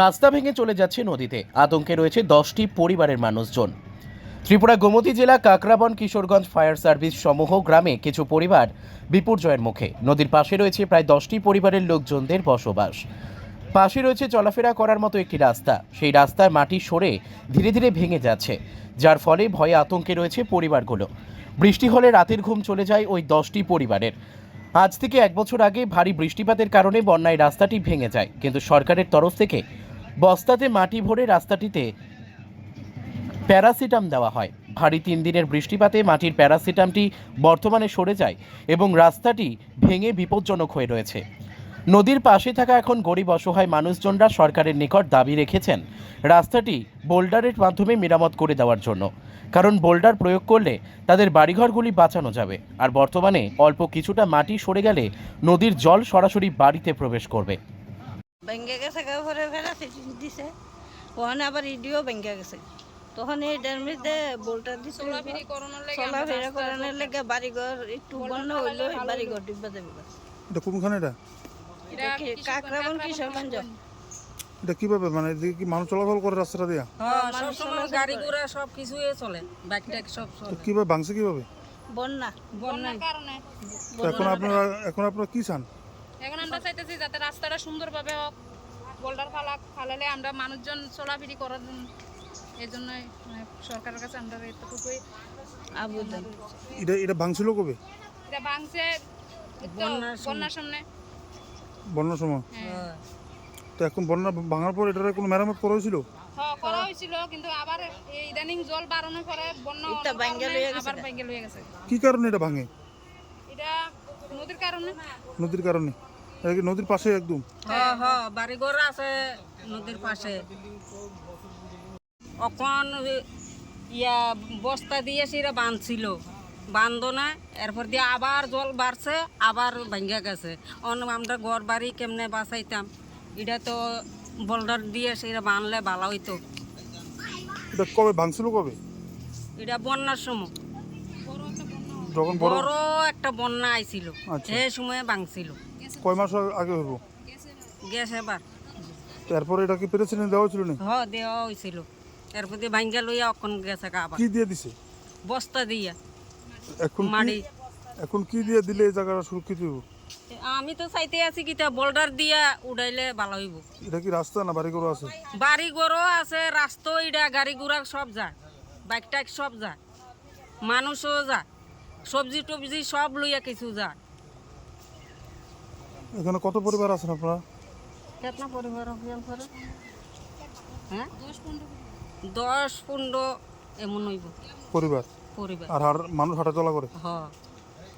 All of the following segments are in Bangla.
রাস্তা ভেঙে চলে যাচ্ছে নদীতে। আতঙ্কে রয়েছে দশটি পরিবারের মানুষজন। ত্রিপুরা গোমতী জেলা কাকরাবন কিশোরগঞ্জ ফায়ার সার্ভিস সমূহ গ্রামে কিছু পরিবার বিপর্যয়ের মুখে। নদীর পাশে রয়েছে প্রায় দশটি পরিবারের লোকজনদের বসবাস। পাশে রয়েছে চলাফেরা করার মতো একটি রাস্তা। সেই রাস্তার মাটি সরে ধীরে ধীরে ভেঙে যাচ্ছে, যার ফলে ভয়ে আতঙ্কে রয়েছে পরিবারগুলো। বৃষ্টি হলে রাতের ঘুম চলে যায় ওই দশটি পরিবারের। আজ থেকে এক বছর আগে ভারী বৃষ্টিপাতের কারণে বন্যায় রাস্তাটি ভেঙে যায়, কিন্তু সরকারের তরফ থেকে বস্তাতে মাটি ভরে রাস্তাটিতে প্যারাসিটাম দেওয়া হয়। ভারী তিন দিনের বৃষ্টিপাতে মাটির প্যারাসিটামটি বর্তমানে সরে যায় এবং রাস্তাটি ভেঙে বিপজ্জনক হয়ে রয়েছে। নদীর পাশে থাকা এখন গরিব অসহায় মানুষজনরা সরকারের নিকট দাবি রেখেছেন রাস্তাটি বোল্ডারের মাধ্যমে মেরামত করে দেওয়ার জন্য। কারণ বোল্ডার প্রয়োগ করলে তাদের বাড়িঘরগুলি বাঁচানো যাবে। আর বর্তমানে অল্প কিছুটা মাটি সরে গেলে নদীর জল সরাসরি বাড়িতে প্রবেশ করবে। ভেঙে গেছে পরে ফেরা দিছে। ওখানে আবার ইডিও ভেঙে গেছে। তখন এই দিছে চলাফেরা করানোর লেগে বাড়িঘর একটু বন্ধ হইল বাড়িঘর ডুবে দেবে এটা কোনখানে এটা? কাকরাবন কিশোরগঞ্জ এটা কীভাবে মানে কি মানুষ চলাচল করে রাস্তাটা দিয়া? হ্যাঁ সময় গাড়ি ঘোড়া সব কিছুই চলে বাইক টাইক সব চলে। কীভাবে ভাঙছে কীভাবে? বন্যা। বন্যায় তো এখন আপনারা এখন আপনারা কি চান? এখন আমরা চাইতেছি যাতে রাস্তাটা সুন্দরভাবে হোক বোল্ডার ফালাক ফালালে আমরা মানুষজন চলাফিরি করার জন্য এই জন্যই মানে সরকারের কাছে আমরা এতটুকুই আবেদন এটা এটা ভাঙছিল কবে? এটা ভাঙছে বন্যার সামনে। বন্যার সময়? হ্যাঁ। তো এখন বন্যা ভাঙার পর এটার কোনো মেরামত করা হয়েছিল? হ্যাঁ করা হয়েছিল কিন্তু আবার এই ইদানিং জল বাড়ানোর পরে বন্যা ভাঙ্গা আবার গা। লয়ে গেছে। কি কারণে এটা ভাঙে? এটা নদীর কারণে। নদীর কারণে? নদীর পাশে একদম। হ্যাঁ হ্যাঁ বাড়ি ঘর আছে নদীর পাশে। অকন ইয়া বস্তা দিয়ে সেটা বাঁধছিল। বান্ধ না এরপর দিয়ে আবার জল বাড়ছে আবার ভেঙে গেছে। অন্য আমরা ঘর বাড়ি কেমনে বাঁচাইতাম? এটা তো বোল্ডার দিয়ে সেটা বানলে ভালো হইতো। এটা কবে ভাঙছিল কবে? এটা বন্যার সময়। যখন বড় বড় একটা বন্যা আইছিল। আচ্ছা। সে সময় ভাঙছিল। কয় মাস আগে হইব? গেছে এবার। তারপরে এটা কি প্রেসিডেন্ট দেওয়া ছিল না হ দেওয়া হয়েছিল। এরপর দিয়ে ভাঙ্গা লইয়া গেছে আবার কি দিয়ে দিছে? বস্তা দিয়া। এখন মাটি। এখন কি দিয়ে দিলে এই জায়গাটা সুরক্ষিত হইব? আমি তো চাইতে আছি কি বোল্ডার দিয়া উড়াইলে ভালো হইব। এটা কি রাস্তা না বাড়ি ঘর আছে? বাড়ি ঘরও আছে রাস্তা ইডা গাড়ি ঘোড়া সব যায়। বাইক টাইক সব যায়। মানুষও যায়। সবজি টবজি সব লইয়া কিছু যায় এখানে কত পরিবার আছেন আপনারা? কেতনা পরিবার অভিযান করে হ্যাঁ? দশ পনেরো এমন হইব। পরিবার? পরিবার। আর আর মানুষ হাঁটাচলা করে? হ।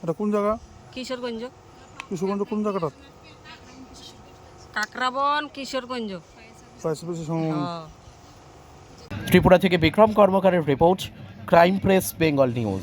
এটা কোন জায়গা? কিশোরগঞ্জ। কিশোরগঞ্জ কোন জায়গাটা? কাকরাবন কিশোরগঞ্জ। ত্রিপুরা থেকে Bikram কর্মকারের report crime press Bengal news.